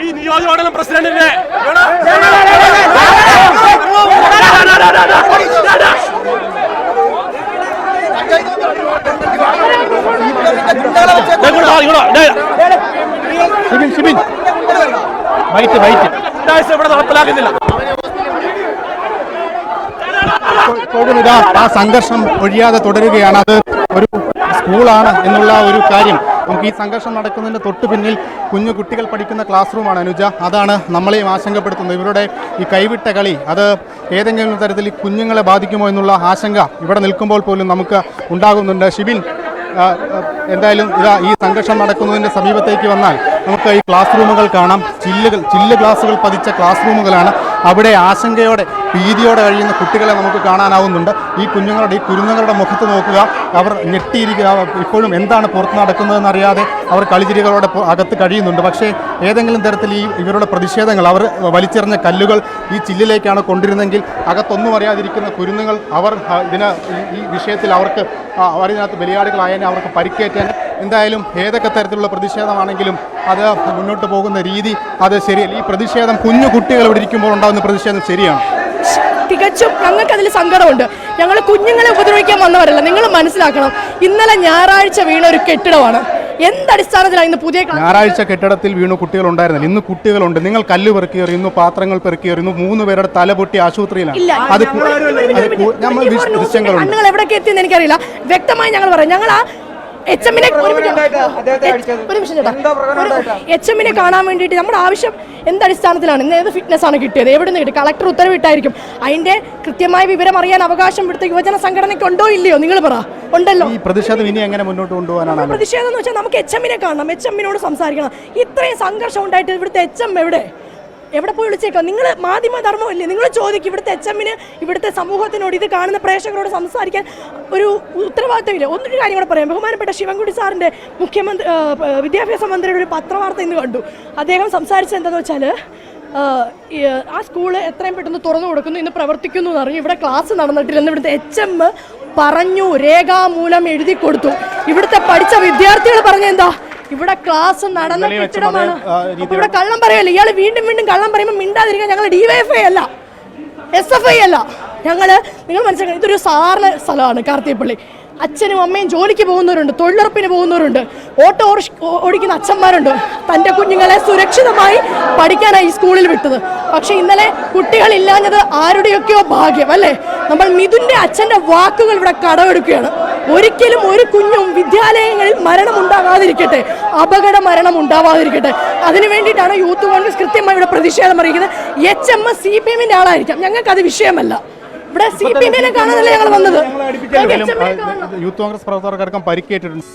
ഈ നിയോജകമണ്ഡലം രണ്ടാഴ്ച ഇവിടെ ആ സംഘർഷം ഒഴിയാതെ തുടരുകയാണ്. അത് ഒരു സ്കൂളാണ് എന്നുള്ള ഒരു കാര്യം. നമുക്ക് ഈ സംഘർഷം നടക്കുന്നതിന് തൊട്ട് പിന്നിൽ കുഞ്ഞു കുട്ടികൾ പഠിക്കുന്ന ക്ലാസ് റൂമാണ് അനുജ. അതാണ് നമ്മളെയും ആശങ്കപ്പെടുത്തുന്നത്. ഇവരുടെ ഈ കൈവിട്ട കളി അത് ഏതെങ്കിലും തരത്തിൽ കുഞ്ഞുങ്ങളെ ബാധിക്കുമോ എന്നുള്ള ആശങ്ക ഇവിടെ നിൽക്കുമ്പോൾ പോലും നമുക്ക് ഉണ്ടാകുന്നുണ്ട്. ഷിബിൻ എന്തായാലും ഇതാ ഈ സംഘർഷം നടക്കുന്നതിന്റെ സമീപത്തേക്ക് വന്നാൽ നമുക്ക് ഈ ക്ലാസ് റൂമുകൾ കാണാം. ചില്ലുകൾ ചില്ല് ഗ്ലാസുകൾ പതിച്ച ക്ലാസ് റൂമുകളാണ് അവിടെ ആശങ്കയോടെ ഭീതിയോടെ കഴിയുന്ന കുട്ടികളെ നമുക്ക് കാണാനാവുന്നുണ്ട്. ഈ കുഞ്ഞുങ്ങളുടെ ഈ കുരുന്നുകളുടെ മുഖത്ത് നോക്കുക. അവർ ഞെട്ടിയിരിക്കുക. ഇപ്പോഴും എന്താണ് പുറത്ത് നടക്കുന്നതെന്ന് അറിയാതെ അവർ കളിചിരികളോടെ അകത്ത് കഴിയുന്നുണ്ട്. പക്ഷേ ഏതെങ്കിലും തരത്തിൽ ഈ ഇവരുടെ പ്രതിഷേധങ്ങൾ അവർ വലിച്ചെറിഞ്ഞ കല്ലുകൾ ഈ ചില്ലിലേക്കാണ് കൊണ്ടിരുന്നെങ്കിൽ അകത്തൊന്നും അറിയാതിരിക്കുന്ന കുരുന്നുകൾ അവർ ഇതിന് ഈ- വിഷയത്തിൽ അവർക്ക് അവരിതിനകത്ത് ബലിയാടുകളായതിനെ അവർക്ക് പരിക്കേറ്റാൻ എന്തായാലും ഏതൊക്കെ തരത്തിലുള്ള പ്രതിഷേധമാണെങ്കിലും അത് മുന്നോട്ട് പോകുന്ന രീതി അത് ശരിയല്ല. ഈ പ്രതിഷേധം കുഞ്ഞു കുട്ടികൾ ഇവിടെ ഇരിക്കുമ്പോൾ ഉണ്ടാകുന്ന പ്രതിഷേധം ശരിയാണ്. തികച്ചും ഞങ്ങൾക്ക് അതിൽ സങ്കടമുണ്ട്. ഞങ്ങൾ കുഞ്ഞുങ്ങളെ ഉപദ്രവിക്കാൻ വന്നവരല്ല. നിങ്ങൾ മനസ്സിലാക്കണം ഇന്നലെ ഞായറാഴ്ച വീണ ഒരു കെട്ടിടമാണ്. എന്തടിസ്ഥാനത്തിലാണ് ഇന്ന് പുതിയ ഞായറാഴ്ച കെട്ടിടത്തിൽ വീണു കുട്ടികൾ ഉണ്ടായിരുന്നില്ല. ഇന്ന് കുട്ടികളുണ്ട്. നിങ്ങൾ കല്ല് പെറുക്കിയെറിയുന്നു പാത്രങ്ങൾ പെറുക്കിയെറിയുന്നു മൂന്ന് പേരുടെ തലപൊട്ടി ആശുപത്രിയിലാണ്. അത് നമ്മൾ ദൃശ്യങ്ങളുണ്ട്. എവിടേക്ക് എത്തിയെന്ന് എനിക്കറിയില്ല. വ്യക്തമായി ഞങ്ങൾ പറയാം. ഞങ്ങൾ ആ എച്ച് എമ്മിനെ എച്ച് എമ്മിനെ കാണാൻ വേണ്ടിയിട്ട് നമ്മുടെ ആവശ്യം എന്തടിസ്ഥാനത്തിലാണ്? ഇന്ന് ഏത് ഫിറ്റ്നസ് ആണ് കിട്ടിയത്? എവിടെ നിന്ന് കിട്ടി? കളക്ടർ ഉത്തരവിട്ടായിരിക്കും. അതിന്റെ കൃത്യമായ വിവരം അറിയാൻ അവകാശം ഇവിടുത്തെ യുവജന സംഘടനയ്ക്ക് ഉണ്ടോ ഇല്ലയോ? നിങ്ങൾ പറ. ഉണ്ടല്ലോ. പ്രതിഷേധം ഇനി എങ്ങനെ മുന്നോട്ട് കൊണ്ടുപോകാനാണ്? പ്രതിഷേധം എന്ന് വെച്ചാൽ നമുക്ക് എച്ച് എമ്മിനെ കാണണം. എച്ച് എമ്മിനോട് സംസാരിക്കണം. ഇത്രയും സംഘർഷം ഉണ്ടായിട്ട് ഇവിടുത്തെ എച്ച് എം എവിടെ? എവിടെ പോയി വിളിച്ചേക്കാം? നിങ്ങൾ മാധ്യമധർമ്മമല്ലേ നിങ്ങൾ ചോദിക്കും ഇവിടുത്തെ എച്ച് എമ്മിന് ഇവിടുത്തെ സമൂഹത്തിനോട് ഇത് കാണുന്ന പ്രേക്ഷകരോട് സംസാരിക്കാൻ ഒരു ഉത്തരവാദിത്തമില്ല ഒന്നൊരു കാര്യം കൂടെ പറയാം. ബഹുമാനപ്പെട്ട ശിവൻകുടി സാറിന്റെ മുഖ്യമന്ത്രി വിദ്യാഭ്യാസ മന്ത്രിയുടെ ഒരു പത്രവാർത്ത ഇന്ന് കണ്ടു. അദ്ദേഹം സംസാരിച്ചത് എന്താണെന്ന് വെച്ചാൽ ആ സ്കൂൾ എത്രയും പെട്ടെന്ന് തുറന്നു കൊടുക്കുന്നു ഇന്ന് പ്രവർത്തിക്കുന്നു എന്ന് പറഞ്ഞു ഇവിടെ ക്ലാസ് നടന്നിട്ടില്ലെന്ന് ഇവിടുത്തെ എച്ച് എം പറഞ്ഞു രേഖാമൂലം എഴുതി കൊടുത്തു. ഇവിടുത്തെ പഠിച്ച വിദ്യാർത്ഥികൾ പറഞ്ഞ എന്താ? ഇവിടെ ക്ലാസ് നടന്ന കെട്ടിടമാണ്. ഇവിടെ കള്ളം പറയല്ലേ? ഇയാൾ വീണ്ടും വീണ്ടും കള്ളം പറയുമ്പോൾ മിണ്ടാതിരിക്കാൻ ഞങ്ങൾ ഡിവൈഎഫ്ഐ അല്ല. എസ് എഫ് ഐ അല്ല. ഞങ്ങൾ നിങ്ങൾ മനസ്സിലാക്കണം ഇതൊരു സാറിന് സ്ഥലമാണ് കാർത്തികപ്പള്ളി. അച്ഛനും അമ്മയും ജോലിക്ക് പോകുന്നവരുണ്ട് തൊഴിലുറപ്പിന് പോകുന്നവരുണ്ട് ഓട്ടോ ഓടിക്കുന്ന അച്ഛന്മാരുണ്ട്. തന്റെ കുഞ്ഞുങ്ങളെ സുരക്ഷിതമായി പഠിക്കാനായി ഈ സ്കൂളിൽ വിട്ടത്. പക്ഷെ ഇന്നലെ കുട്ടികളില്ലാഞ്ഞത് ആരുടെയൊക്കെയോ ഭാഗ്യം അല്ലേ? നമ്മൾ മിഥുന്റെ അച്ഛന്റെ വാക്കുകൾ ഇവിടെ കടമെടുക്കുകയാണ്. ഒരിക്കലും ഒരു കുഞ്ഞും വിദ്യാലയങ്ങളിൽ മരണം ഉണ്ടാകാതിരിക്കട്ടെ അപകട മരണം ഉണ്ടാവാതിരിക്കട്ടെ അതിനു വേണ്ടിയിട്ടാണ് യൂത്ത് കോൺഗ്രസ് കൃത്യമായി ഇവിടെ പ്രതിഷേധം അറിയിക്കുന്നത്. H M S C P എമ്മിന്റെ ആളായിരിക്കാം. ഞങ്ങൾക്ക് അത് വിഷയമല്ല. ഇവിടെ സി പി എമ്മിനെ കാണാനല്ലേ ഞങ്ങൾ വന്നത്. യൂത്ത് കോൺഗ്രസ് പ്രവർത്തകർക്കടക്കം പരിക്കേറ്റിട്ടുണ്ട്.